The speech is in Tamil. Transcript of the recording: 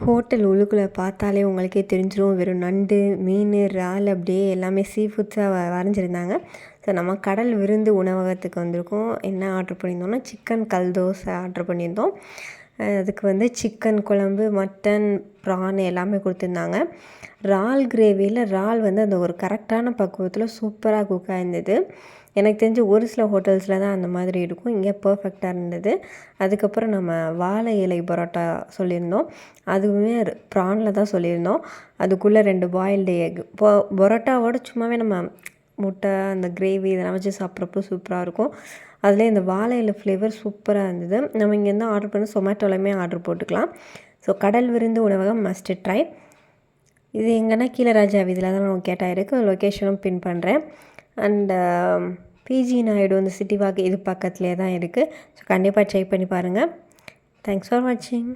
ஹோட்டல் உள்ளுக்குள்ளே பார்த்தாலே உங்களுக்கே தெரிஞ்சிடும் வெறும் நண்டு மீன் இறால் அப்படியே எல்லாமே சீ ஃபுட்ஸாக வ வரைஞ்சிருந்தாங்க. ஸோ நம்ம கடல் விருந்து உணவகத்துக்கு வந்திருக்கோம். என்ன ஆர்டர் பண்ணியிருந்தோம்னா சிக்கன் கல் தோசை ஆர்ட்ரு பண்ணியிருந்தோம். அதுக்கு வந்து சிக்கன் குழம்பு மட்டன் ப்ரான் எல்லாமே கொடுத்துருந்தாங்க. இறால் கிரேவியில் இறால் வந்து அந்த ஒரு கரெக்டான பக்குவத்தில் சூப்பராக குக் ஆயிருந்தது. எனக்கு தெரிஞ்சு ஒரு சில ஹோட்டல்ஸில் தான் அந்த மாதிரி இருக்கும். இங்கே பர்ஃபெக்டாக இருந்தது. அதுக்கப்புறம் நம்ம வாழை இலை பரோட்டா சொல்லியிருந்தோம். அதுவுமே ப்ரானில் தான் சொல்லியிருந்தோம். அதுக்குள்ளே ரெண்டு பாயில்டு எக் பொ பரோட்டாவோட சும்மாவே நம்ம முட்டை அந்த கிரேவி இதெல்லாம் வச்சு சாப்பிட்றப்போ சூப்பராக இருக்கும். அதில் இந்த வாழை இலை ஃப்ளேவர் சூப்பராக இருந்தது. நம்ம இங்கேருந்து ஆர்டர் பண்ணி சொமேட்டோலையுமே ஆர்டர் போட்டுக்கலாம். ஸோ கடல் விருந்து உணவகம் மஸ்ட் ட்ரை இது எங்கன்னா கீழே ராஜா வீதியில் தான் நான் கேட்டால் இருக்குது லொக்கேஷனும் பின் பண்ணுறேன் அண்டு பிஜி um, நாயுடு இந்த சிட்டி வாக்கு இது பக்கத்துலேயே தான் இருக்குது ஸோ கண்டிப்பாக செக் பண்ணி பாருங்கள் தேங்க்ஸ் ஃபார் வாட்சிங்